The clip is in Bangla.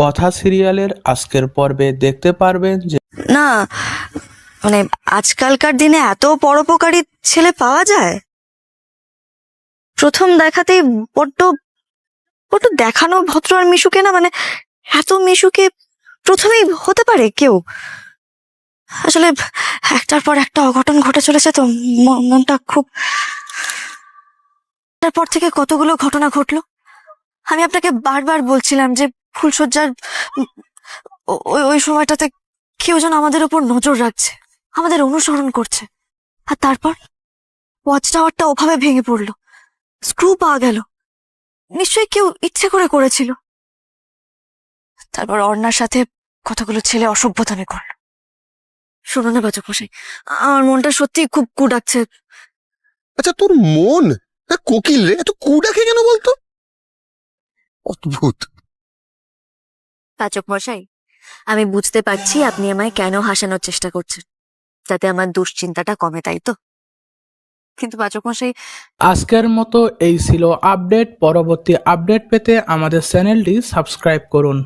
কথা সিরিয়ালের আজকের পর্বে দেখতে পারবেন যে না মানে আজকালকার দিনে এত পরোপকারী ছেলে পাওয়া যায়? প্রথম দেখাতেই বড্ড বড্ড দেখানো ভদ্র আর মিশুকে না মানে এত মিশুকে প্রথমেই হতে পারে কেউ? আসলে একটার পর একটা অঘটন ঘটে চলেছে তো মনটা খুব, তারপর থেকে কতগুলো ঘটনা ঘটলো? আমি আপনাকে বারবার বলছিলাম যে ও- ওই ওই সময়টাতে কেউ যেন আমাদের উপর নজর রাখছে আমাদের অনুসরণ করছে। আর তারপর? ওয়াচ টাওয়ারটা ওভাবে ভেঙে পড়ল। স্ক্রু পাওয়া গেল। নিশ্চয়ই কেউ ইচ্ছে করে করেছিল। তারপর অর্ণার সাথে কতগুলো ছেলে অসভ্যতামি করল। শুনুন না বাচক মশাই আমার মনটা সত্যি খুব কুডাচ্ছে আচ্ছা তোর মন? হ্যাঁ, কোকিল রে এত কুডাকে কেন বলতো? অদ্ভুত। পাচক মশাই আমি বুঝতে পারছি আপনি আমায় কেন হাসানোর চেষ্টা করছেন। যাতে আমার দুশ্চিন্তাটা কমে তাই তো? কিন্তু পাচক মশাই আজকের মতো এই ছিল আপডেট। পরবর্তী আপডেট পেতে আমাদের চ্যানেলটি সাবস্ক্রাইব করুন।